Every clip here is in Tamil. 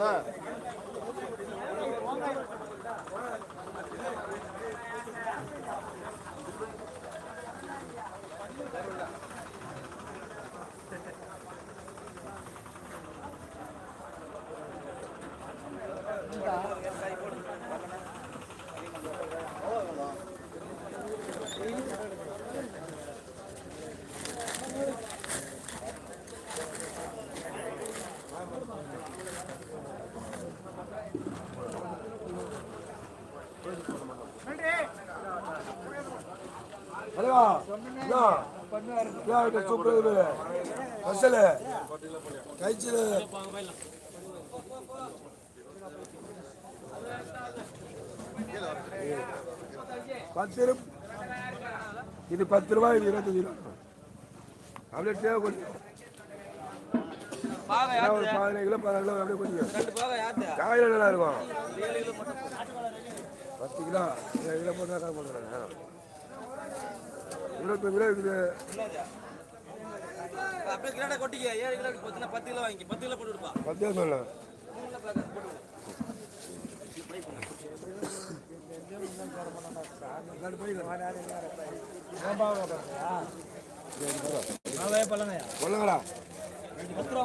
ha. சூப்பர் இது அசல் கைச்சில் பத்து ரூபா இது பத்து ரூபாய் இது இருபத்தஞ்சு ரூபா அப்படியே தேவை கொஞ்சம் ஒரு பதினஞ்சு கிலோ பதினாறு கிலோ அப்படியே கொஞ்சம் காயில் நல்லா இருக்கும் பத்து கிலோ ஏழு கிலோ போட்டு தான் பண்ணுறேன். இருபத்தஞ்சு கிலோ இருக்குது. அப்படியே கிலோ கொட்டிக்க. ஏழு கிலோ பத்து பத்து கிலோ வாங்கி பத்து கிலோ போட்டு விடுப்பா. பத்தே சொல்ல. சொல்லுங்கடா பத்து ரூபா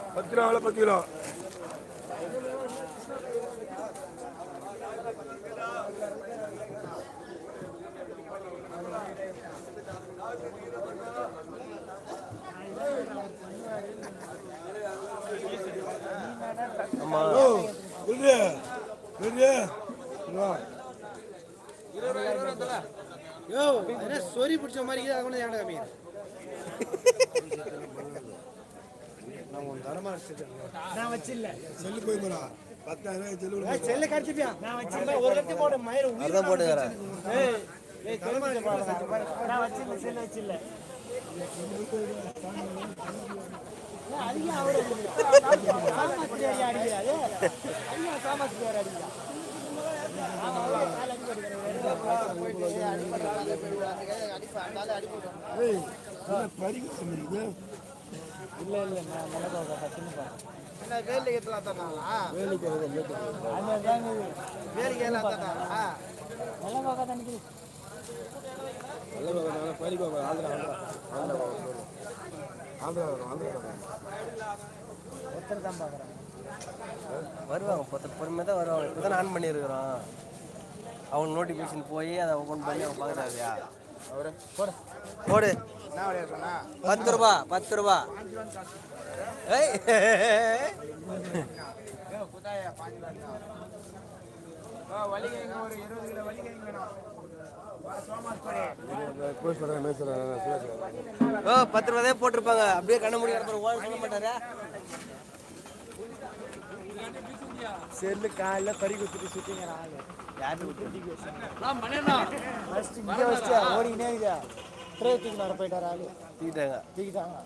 பத்து கிலோ அவ்வளோ பத்து கிலோ. சொறி பிடிச்ச மாதிரி கம்மி நான் உன் தரமா நான் வச்சில்ல. செல்லு பத்தாயிரம் செல்லு. செல்ல கடிச்சிட்டியா? நான் வச்சில்ல ஒரு லட்சம் போட மயிர உயிர் போட்டுக்கிறேன். ஏய் நான் வச்சில்ல செல்ல வச்சில்ல அதிகம் அவரு. சாமாஸ்திரி இல்ல இல்ல நான் மிளகா பத்துன்னு என்ன வேலைக்கு எத்தலாம் தந்தாங்களா வேலைக்கு வர லேட்டு அந்த தாங்க வேலைக்கு எல்லாம் தந்தாங்களா மிளகா தண்ணிக்கு நல்ல வேலை பறிக்க வர ஆந்திரா ஆந்திரா ஆந்திரா வரும் ஆந்திரா வரும் ஒருத்தர் தான் பார்க்குறேன் வருவாங்க பொத்த பொறுமையாக தான் வருவாங்க. இப்போ தான் ஆன் பண்ணியிருக்கிறோம். அவங்க நோட்டிஃபிகேஷன் போய் அதை ஓப்பன் பண்ணி அவங்க பார்க்குறாருயா போடு. போடு. பத்து ரூபா பத்து ரூபா. ஏய். ஓ பத்து ரூபா தான் போட்டிருப்பாங்க. அப்படியே கண்ண அப்புறம் ஓட சொல்ல மாட்டாரா? செல்லு காலைல பறி குத்துட்டு சுத்திங்கிறான் ஆளு யாரு இருக்கா அப்படியே தூக்கிட்டு போயிட்டாரு ஆளு. தூக்கிட்டாங்க. தூக்கிட்டாங்க.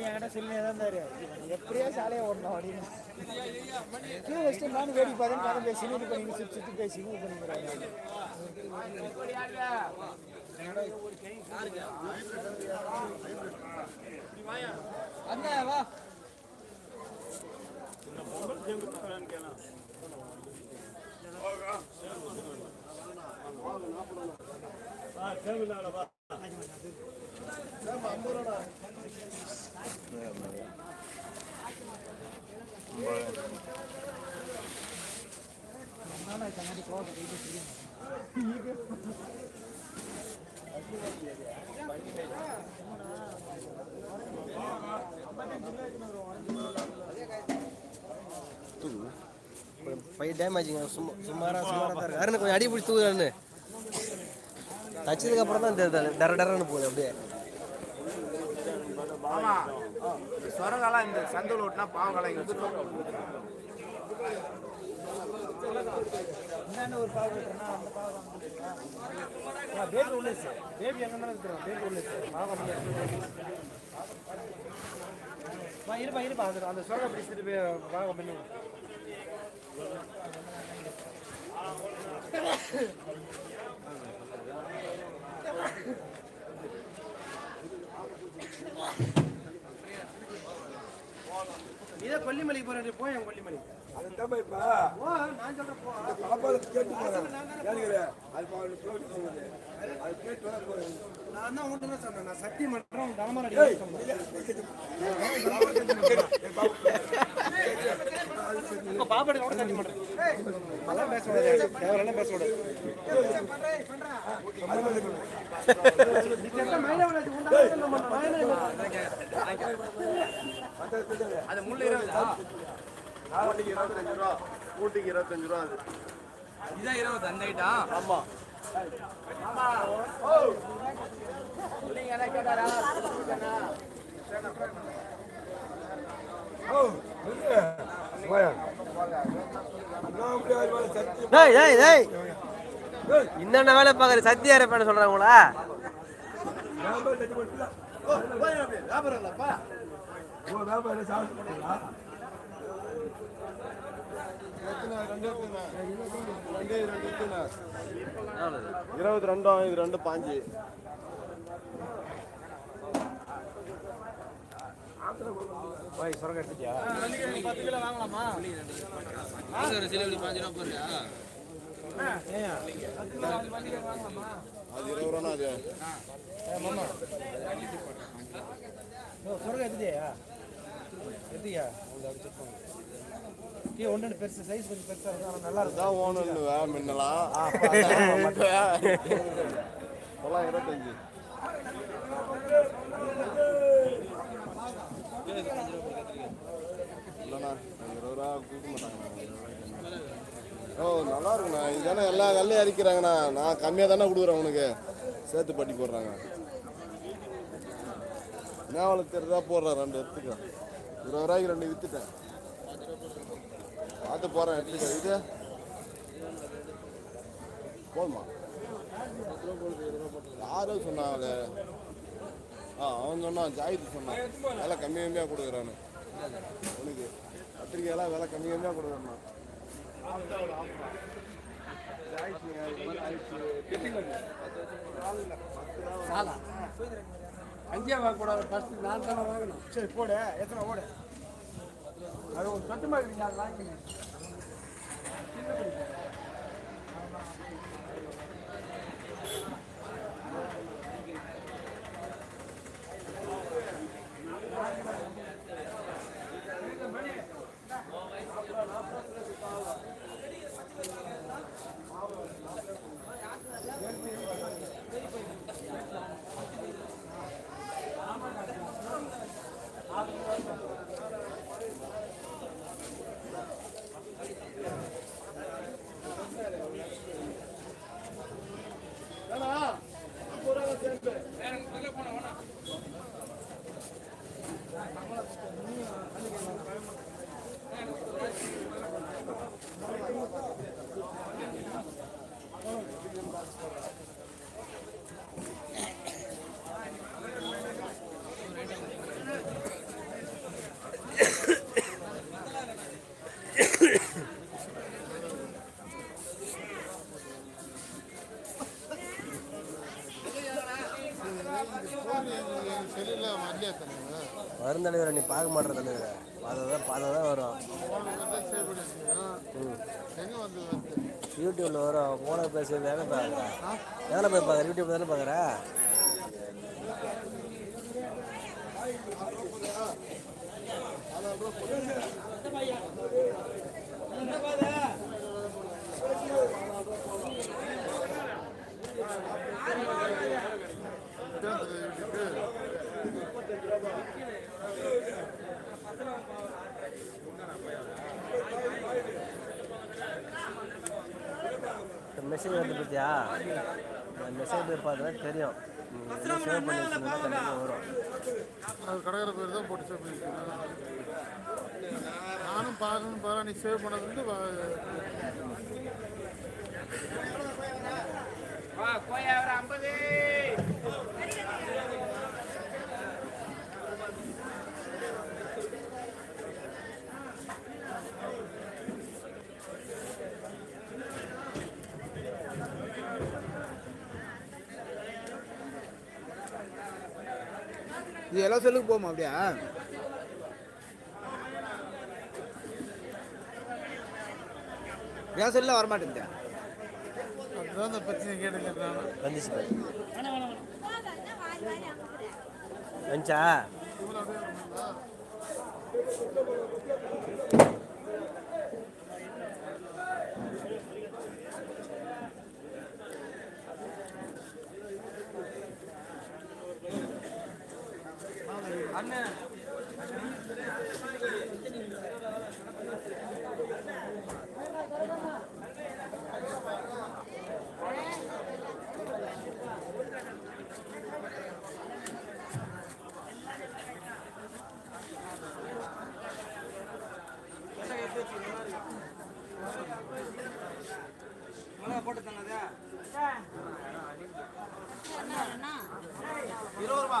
என்கிட்ட சில்லையே தான் இருந்தாரு. எப்படியா சாலையை ஓடணும் அப்படின்னு. கீழே வச்சுட்டு நானும் வேடி பார்த்தேன்னு பேசி இது பண்ணி சுற்றி சுற்றி பேசி வா. பையன் டேமேஜிங்க சும்மா சுமாராக சுமாராக தான் இருக்கு அருண் கொஞ்சம் அடி பிடிச்சி தூக்குறான்னு தச்சதுக்கு அப்புறம் தான் இந்த டர டரன்னு போகுது அப்படியே. ஆமா. சொரகாலம் இந்த சந்தூர் ஓட்டினா பாவகாலம் இங்க என்னென்ன ஒரு பாவு கட்டுறேன்னா அந்த பாவு தான் பேபி உள்ள பேபி எங்கே இருந்தாலும் இருக்கிறோம் பேபி உள்ள பாவம் இருப்பா இருப்பா. அந்த அந்த சோகா பிடிச்சிட்டு போய் பாவம் பண்ணி. இதே கொல்லிமலைக்கு போறேன் போய் என் கொல்லிமலை அதுதான் இப்ப நான் சொல்றேன் போ. இந்த பாப்பாவை கேட்டு போறேன். அது போகுது அது கேட்டு வர போறேன். நான் தான் தான் சொன்னேன். நான் பண்றேன் தனமர அடி பாப்பாடு கூட சத்தியம் பண்றேன் அதெல்லாம் பேசக்கூடாது தேவையெல்லாம் பேசக்கூடாது அது முள்ளு இருபதா ஊட்டிக்கு இருபத்தஞ்சு ரூபா ஊட்டிக்கு இருபத்தஞ்சு ரூபா அது இதான் இருபது அந்த ஐட்டா ஆமா என்னென்ன வேலை பார்க்குற சத்தியா இருப்பேன்னு வியாபாரம் வியாபாரம் சாப்பிட்டு இருபத்தி ரெண்டும் இது ரெண்டு பாஞ்சு போய் சுரங்க எடுத்துட்டியா ஏயா அது இருபது ரூபா அது எடுத்துட்டியா எடுத்தியா ஒன்று பெருசு சைஸ் கொஞ்சம் பெருசாக இருக்கும் ஆனால் நல்லா இருக்கும். ஓணும் தொள்ளாயிரம் இருபத்தஞ்சு. இல்லைண்ணா இருபது ரூபா கொடுக்க மாட்டாங்கண்ணா. ஓ நல்லா இருக்குண்ணா. இதுதானே எல்லா கல்லையும் அரிக்கிறாங்கண்ணா. நான் கம்மியாக தானே கொடுக்குறேன் உனக்கு. சேர்த்து பட்டி போடுறாங்க. மேவலை தெரிதா போடுறேன் ரெண்டு எடுத்துக்கிறேன். இருபது ரூபாய்க்கு ரெண்டு விற்றுட்டேன் பார்த்து போகிறேன் எடுத்துக்க இது. போதுமா? யாரும் சொன்னாங்களே. ஆ அவன் சொன்னான் ஜாயித்து சொன்னான். விலை கம்மி கம்மியாக கொடுக்குறான்னு. உனக்கு கத்திரிக்காயெல்லாம் விலை கம்மி கம்மியாக கொடுக்குறான் அங்கேயே வாங்கக்கூடாது ஃபர்ஸ்ட் நான் தானே வாங்கணும். சரி போடு. எத்தனை ஓடு. அது ஒரு சொத்து மாதிரி நான் தலைவரை நீ பார்க்க மாட்டேற தலைவரை. பார்த்தா தான் பார்த்தா தான் வரும் யூடியூப்பில் வரும். ஃபோனை பேசி வேலை பார்க்குற. வேலை போய் பார்க்குற. யூடியூப் தானே பார்க்குற? Thank you. மெசேஜ் வந்து பார்த்தியா மெசேஜ் போய் பார்த்தா தெரியும். வரும். அது கடையில் பேர் தான் போட்டு சேவ் பண்ணிருக்கேன் நானும் பார்க்கணும் பாரு நீ சேவ் பண்ணது வந்து ஐம்பது இது எல்லாம் சொல்லுக்கு போமா அப்படியா? என் செல்ல வரமாட்டேங்குது அதுதான் அந்த பிரச்சனை கேட்டுக்கிறேன் நான் வந்துச்சு போட்டு தந்ததா இருபது ரூபா.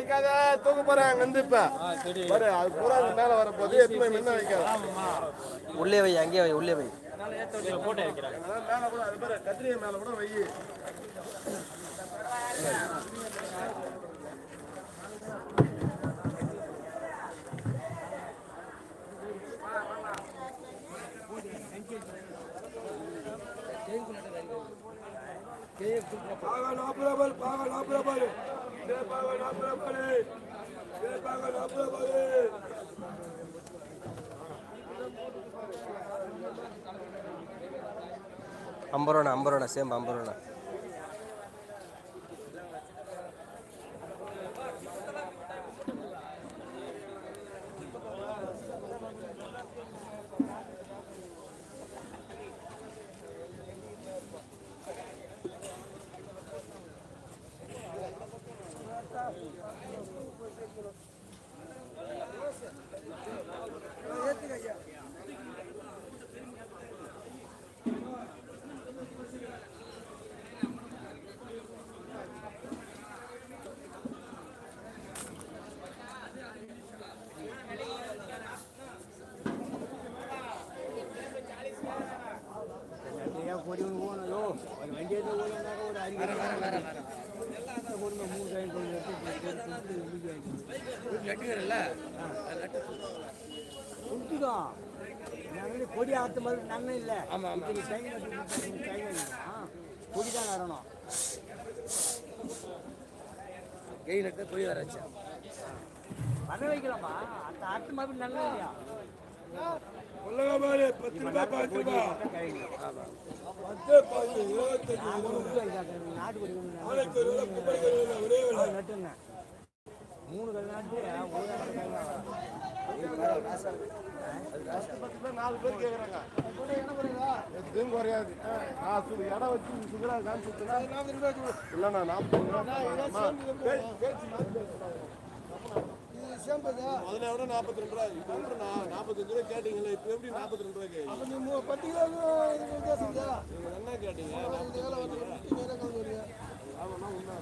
வைக்காத தூக்க போறேன் அங்க இருந்து இப்ப பாரு அது பூரா அங்க மேல வர போது எத்தனை முன்ன வைக்காத. உள்ளே வை அங்கேயே வை உள்ளே வை. மேல கூட அது பாரு கத்திரியை மேல கூட வை. நாற்பது ரூபாய் பாக நாற்பது ரூபாய் பாக நாற்பது ஓனாக்க மூணு நாங்கள் கொடி ஆற்ற மாதிரி நன்மை இல்லை ஆமாம் கொடி தான் வரணும் கை நட்டு கொடி வர வச்சா பண்ண வைக்கலாமா அந்த ஆற்று மாதிரி நல்லா இல்லையா பாரு பத்து ரூபாய் பத்து ரூபாய். பத்து பத்து இருபத்தஞ்சு நாட்டுக்கொடி நாளைக்கு ஒரு நட்டுங்க. மூணு கல் நாட்டு நாலு பேர் கேட்குறாங்க எதுவும் குறையாது. நான் இடம் வச்சு சுகுரா காமிச்சுட்டுனா இல்லைண்ணா நாற்பது முதல்ல விட நாற்பத்தி ரெண்டு ரூபா இப்போ நான் நாற்பத்தஞ்சு ரூபா கேட்டீங்களே இப்போ எப்படி நாற்பத்தி ரெண்டு ரூபா கேட்குறீங்க பத்து கிலோ நீங்கள் என்ன கேட்டீங்க ஆமாண்ணா உண்மை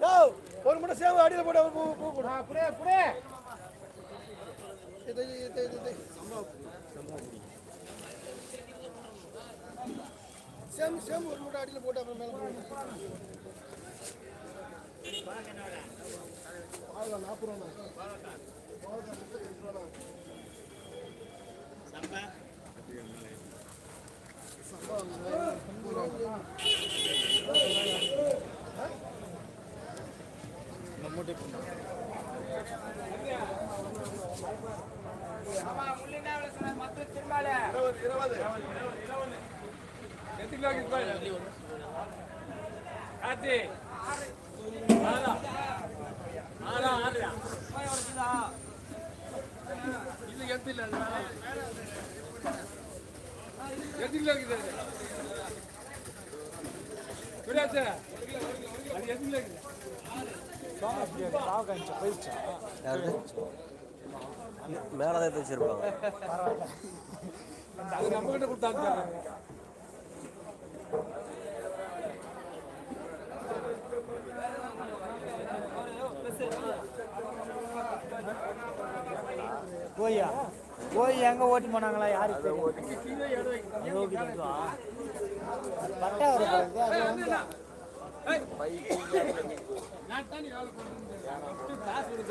ஒரு மட்டும் சேவை அடியில் போட பூ பூ போடு புடே புடே. இது இது இது சேம் சேம் ஒரு மூட்டை அடியில் போட்டு அப்புறம் மேலே ஆமா முள்ளினா எவ்வளவு சொன்ன மத்த திரும்பால எத்தனை கிலோ இருக்கு ஆத்தி ஆறா ஆறா ஆறா போய் வரச்சுதா இது எத்து இல்ல எத்தனை கிலோ இருக்குது புரியாச்சு அது எத்தனை கிலோ இருக்குது மேலதான் எடுத்து வச்சிருப்பாங்க அது போய் எங்க ஓட்டி போனாங்களா யாருக்கு பட்டா யோகிதா பட்டா வர பாருங்க அது வந்து நான் தானே எவ்வளவு போடுறேன்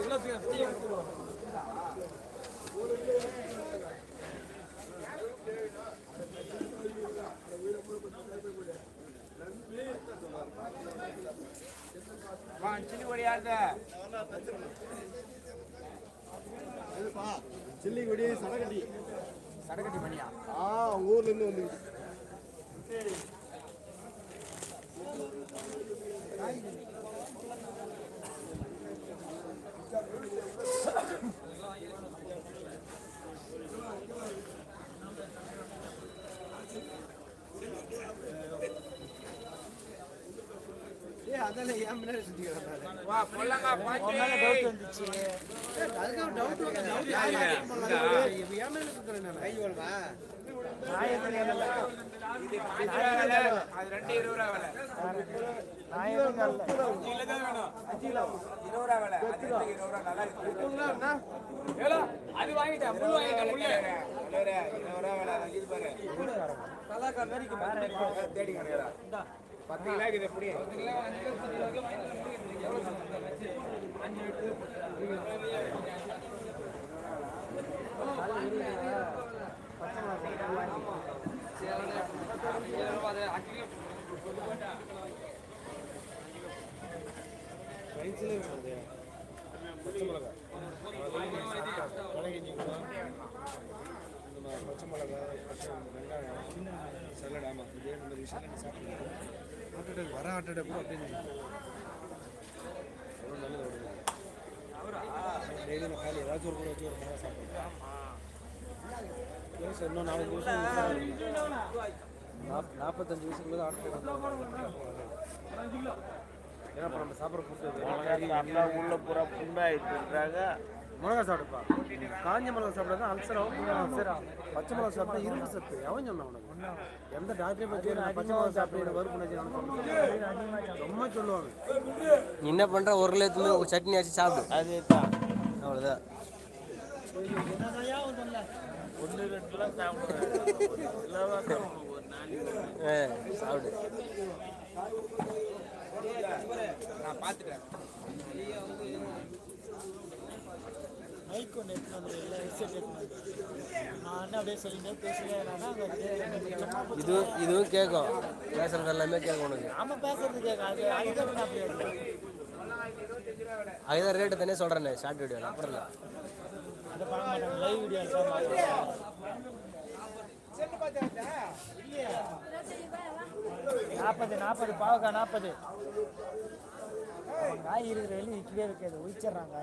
காசு கொடுத்துக்கலாம் வா சின்ன ஒடியாத சில்லிக்குடி சடகட்டி சடகட்டி மணியா ஆ உங்க ஊர்ல இருந்து வந்து வா பொல்லங்கா பாச்சி டவுட் வந்துச்சு அது ரெண்டு இருபது ரூபா விலை. நான் எதுவும் வரல. இல்லதான் வேணும் இருபது ரூபா விலை அது ரெண்டுக்கு இருபது ரூபா நல்லா இருபது ரூபா விலை அது இது பாரு நல்லா இருக்கா மேரிக்கு தேடி கிடையாது பத்து கிலோ இது எப்படி வர ஆட்டோட கூட அப்படின்னு டெய்லி நான் காலையில் ஏதாச்சும் ஒரு கூட வச்சு ஒரு சார் இன்னும் நாலஞ்சு வருஷம் நாற்பத்தஞ்சு வயசுக்குள்ள ஆட்டோ ஏன்னா இப்போ நம்ம சாப்பிட்ற ஃபுட்டு அண்ணா உள்ள பூரா புண்டாயிட்டுறாங்க மிளகா சாப்பிடுப்பா. காஞ்ச மிளகா சாப்பிட்டா தான் அல்சரம் அல்சரம் பச்சை மிளகா சாப்பிட்டா இரும்பு சத்து. எவன் சொன்னான் உனக்கு? எந்த டாக்டரை பற்றி பச்சை மிளகா சாப்பிட்டு வறுப்பு ரொம்ப சொல்லுவாங்க. நீ என்ன பண்ற? ஒரு கிலோ ஒரு சட்னி வச்சு சாப்பிடு. அது தான் அவ்வளோதான் சாப்பிடு. நான் பார்த்துட்டேன் மைக் ஒன்று எடுத்துன்னு வந்து இல்லை ஹெட்செட் எடுத்துன்னு வந்து நான் என்ன அப்படியே சொல்லிட்டே பேசுகிறேன் அங்கே இது இதுவும் கேட்கும். பேசுறது எல்லாமே கேட்கும் உனக்கு. பேசுறது அதுதான் ரேட்டு தானே சொல்கிறேன் ஷார்ட் வீடியோ அப்புறம் இல்லை அதை பார்க்க மாட்டாங்க. லைவ் வீடியோ நாற்பது நாற்பது பாவக்கா நாற்பது காய் இருக்கிற வெளியே விற்கவே வைக்காது ஒழிச்சிடுறாங்க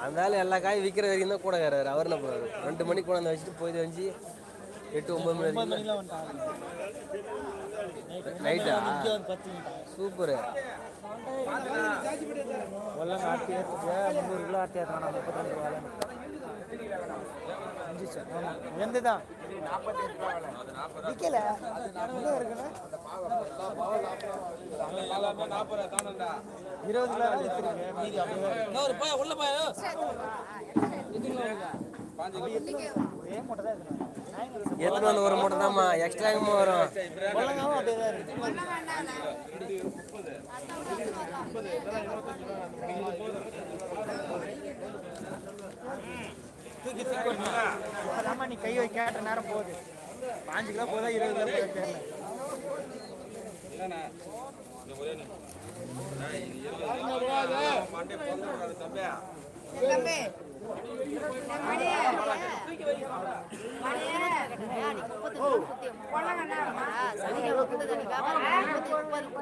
அதனால எல்லா காயும் விற்கிற வரைக்கும் தான் கூட கறாரு அவர் என்ன பண்ணுவார்? ரெண்டு மணிக்கு கொண்டாந்து வச்சுட்டு போய் வச்சு எட்டு ஒன்பது மணி வரைக்கும் பத்து சூப்பரு. வெள்ளம் ஆட்டி ஏற்றுக்கு முந்நூறு கிலோ ஆட்டி ஏற்றுறாங்க முப்பத்தி ரெண்டு ரூபா அஞ்சு சார் ஆமாம் எந்த தான் விற்கல இன்னும் இருக்குண்ணா இருபது கிலோ தான் விற்றுருக்கு மீதி அப்படியே எத்தனை வந்து ஒரு மூட்டை தான்மா எக்ஸ்ட்ரா வரும். இப்போதாம்மா நீ கை வை கேட்ட நேரம் போகுது? பாஞ்சு கிலோ போதா இருபது கிலோ போதா தெரியல.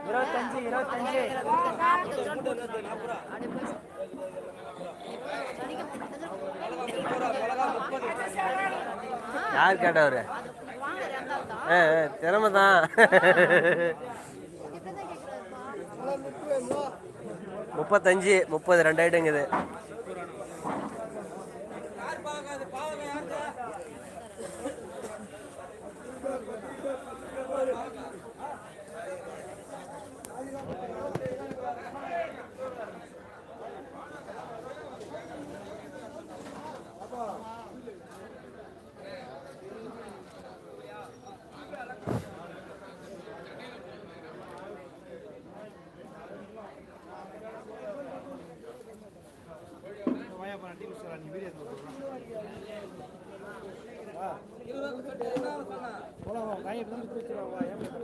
இருபத்தஞ்சு இருபத்தஞ்சு யார் கேட்டவர்? திறமை தான் முப்பத்தஞ்சு முப்பது ரெண்டு போலாம் காய் எப்படி